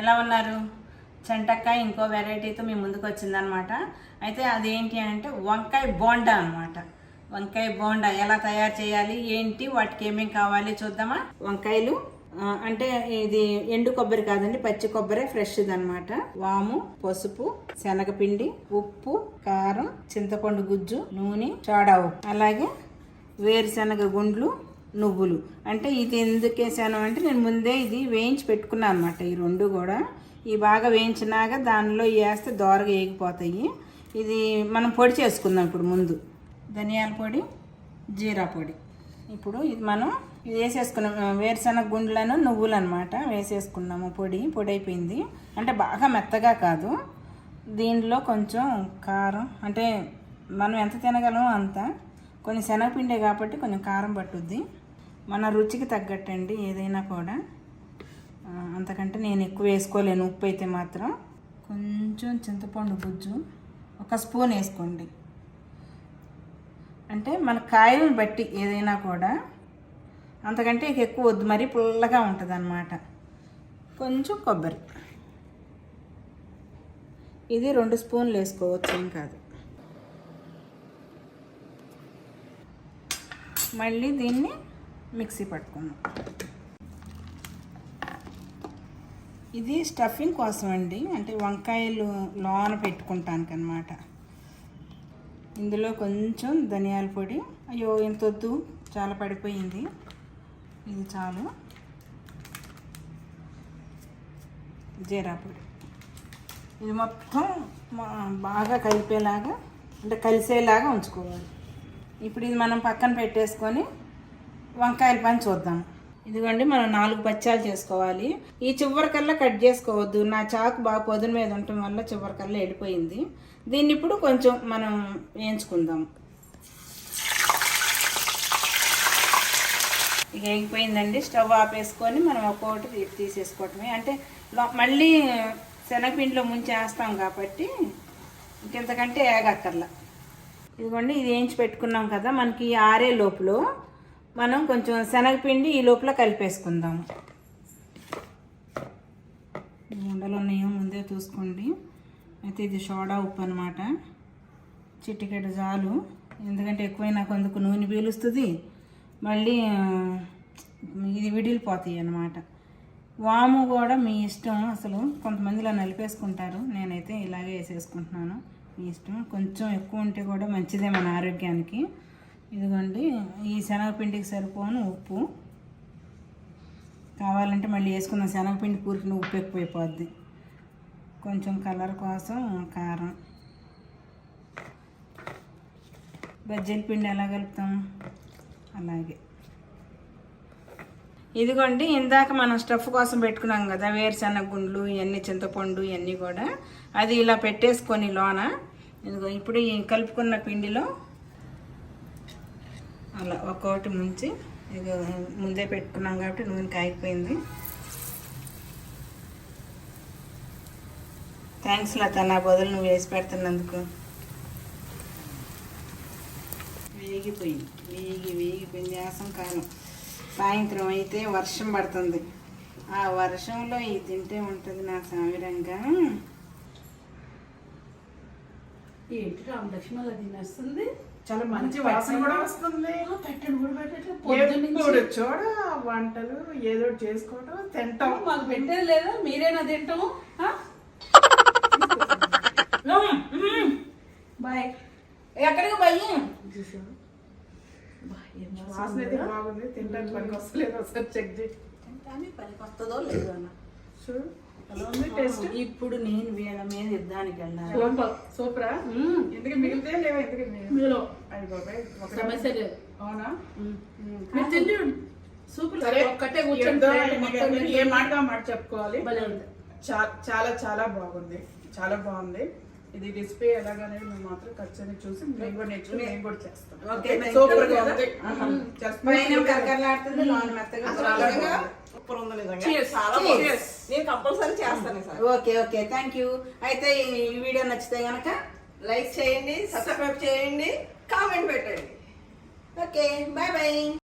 ఎలా ఉన్నారు? చెంటక్కాయ ఇంకో వెరైటీతో మీ ముందుకు వచ్చిందనమాట. అయితే అదేంటి అంటే వంకాయ బోండా అనమాట వంకాయ బోండా ఎలా తయారు చేయాలి? ఏంటి? వాటికి ఏమేమి కావాలి? చూద్దామా? వంకాయలు అంటే ఇది ఎండు కొబ్బరి కాదండి పచ్చి కొబ్బరి ఫ్రెష్ది అనమాట వాము పసుపు శనగపిండి ఉప్పు కారం చింతపండు గుజ్జు నూనె సోడా ఉప్పు. అలాగే వేరుశనగ గుండ్లు నువ్వులు. అంటే ఇది ఎందుకు వేసాను అంటే నేను ముందే ఇది వేయించి పెట్టుకున్నాను అనమాట ఈ రెండు కూడా. ఈ బాగా వేయించినాక దానిలో వేస్తే దోరగా వేగిపోతాయి ఇది మనం పొడి చేసుకుందాం ఇప్పుడు ముందు. ధనియాల పొడి జీరా పొడి. ఇప్పుడు ఇది మనం ఇది వేసేసుకున్నాం. వేరుశనగ గుండ్లను నువ్వులు అనమాట వేసేసుకున్నాము. పొడి పొడి అయిపోయింది. అంటే బాగా మెత్తగా కాదు. దీనిలో కొంచెం కారం అంటే మనం ఎంత తినగలమో అంత. కొన్ని శనగపిండే కాబట్టి కొంచెం కారం పట్టుద్ది. మన రుచికి తగ్గట్టండి ఏదైనా కూడా. అంతకంటే నేను ఎక్కువ వేసుకోలేను ఉప్పు అయితే మాత్రం. కొంచెం చింతపండు గుజ్జు ఒక స్పూన్ వేసుకోండి. అంటే మన కాయలను బట్టి ఏదైనా కూడా. అంతకంటే ఎక్కువ వద్దు మరీ పుల్లగా ఉంటుంది అన్నమాట కొంచెం కొబ్బరి. ఇది రెండు స్పూన్లు వేసుకోవచ్చు ఏం కాదు. మళ్ళీ దీన్ని మిక్సీ పట్టుకుందాం. ఇది స్టఫింగ్ కోసం అండి. అంటే వంకాయలు లోన పెట్టుకుంటానికి అనమాట ఇందులో కొంచెం ధనియాల పొడి. అయ్యో ఇంత వద్దు. చాలా పడిపోయింది. ఇది చాలు. జీరా పొడి. ఇది మొత్తం బాగా కలిపేలాగా అంటే కలిసేలాగా ఉంచుకోవాలి. ఇప్పుడు ఇది మనం పక్కన పెట్టేసుకొని వంకాయల పని చూద్దాం. ఇదిగోండి మనం నాలుగు బచ్చాలు చేసుకోవాలి. ఈ చివరికల్లా కట్ చేసుకోవద్దు. నా చాకు బాగా పొదున మీద ఉండటం వల్ల చివరికల్లా వెళ్ళిపోయింది దీన్ని ఇప్పుడు కొంచెం మనం వేయించుకుందాం. ఇక వేగిపోయిందండి. స్టవ్ ఆపేసుకొని మనం ఒక్కొక్కటి తీసేసుకోవటమే. అంటే మళ్ళీ శనగపిండిలో ముంచేస్తాం కాబట్టి ఇంకెంతకంటే ఏగక్కర్లా. ఇదిగోండి ఇది వేయించి పెట్టుకున్నాం కదా మనకి ఆరే లోపల మనం కొంచెం శనగపిండి ఈ లోపల కలిపేసుకుందాం. ఉండలు ఉన్నాయో ముందే చూసుకోండి అయితే ఇది సోడా ఉప్పు అనమాట చిటికెడు జాలు. ఎందుకంటే ఎక్కువైనా కొందుకు నూనె పీలుస్తుంది. మళ్ళీ ఇది విడిలిపోతాయి అన్నమాట. వాము కూడా మీ ఇష్టం అసలు. కొంతమందిలో నలిపేసుకుంటారు. నేనైతే ఇలాగే వేసేసుకుంటున్నాను. మీ ఇష్టం. కొంచెం ఎక్కువ ఉంటే కూడా మంచిదే మన ఆరోగ్యానికి. ఇదిగోండి ఈ శనగపిండికి సరిపోను ఉప్పు. కావాలంటే మళ్ళీ వేసుకుందాం శనగపిండి కూరికి ఉప్పు ఎక్కువైపోద్ది. కొంచెం కలర్ కోసం కారం. బజ్జీల పిండి ఎలా కలుపుతాం? అలాగే. ఇదిగోండి ఇందాక మనం స్టఫ్ కోసం పెట్టుకున్నాం కదా వేరుశనగ గుండ్లు ఇవన్నీ చింతపండు ఇవన్నీ కూడా. అది ఇలా పెట్టేసుకొని లోన ఇదిగో ఇప్పుడు ఈ కలుపుకున్న పిండిలో అలా ఒక్కొక్కటి ముంచి ఇదిగో ముందే పెట్టుకున్నాం కాబట్టి నూనె కాగిపోయింది. థ్యాంక్స్ లత నా బదులు నువ్వు వేసి పెడుతున్నందుకు. వేగిపోయింది వేగి వేగిపోయింది యాసం కాలం. సాయంత్రం అయితే వర్షం పడుతుంది. ఆ వర్షంలో ఇది తింటే ఉంటుంది నా సామిరంగా. ఏంటి రామలక్ష్మి అలా తినేస్తుంది? చాలా మంచి వాసన కూడా వస్తుంది. పెట్టండి కూడా పెట్టండి చూడ వంటలు ఏదో చేసుకోవటం తింటాం. మాకు పెట్టేది లేదా? మీరేనా తింటాము? బాయ్. ఎక్కడికి పోయి. బా, ఏం వాసన అయితే బాగుంది. తినడానికి పనికి వస్తలేదు ఒకసారి చెక్ చేయి. పనికి వస్తుందో లేదో అన్న. చూడు. ఇప్పుడు నేను వీళ్ళ మీద యుద్ధానికి వెళ్ళాలి. సూపర్. ఎందుకు మిగిలితే లేవా ఎందుకు సమస్య లేదు అవునా? మీరు తిండి సూపర్. ఒక్కటే కూర్చొని ఏ మాట మాట చెప్పుకోవాలి? భలే ఉంది. చా- చాలా చాలా బాగుంది. చాలా బాగుంది. ఇది డిస్ప్లే ఎలాగనేది మేము మాత్రం ఖచ్చితంగా చూసి మేము కూడా నేర్చుకుని మేము కూడా చేస్తాం. ఓకే, సూపర్గా ఉంది. కరకరలాడుతుంది లోన మెత్తగా ఉంది. నిజంగా. చాలా Cheers. బాగుంది. నేను కంపల్సరీ చేస్తాను sir. Okay okay thank you అయితే ఈ వీడియో నచ్చితే గనక లైక్ చేయండి సబ్స్క్రైబ్ చేయండి కామెంట్ పెట్టండి. Okay bye bye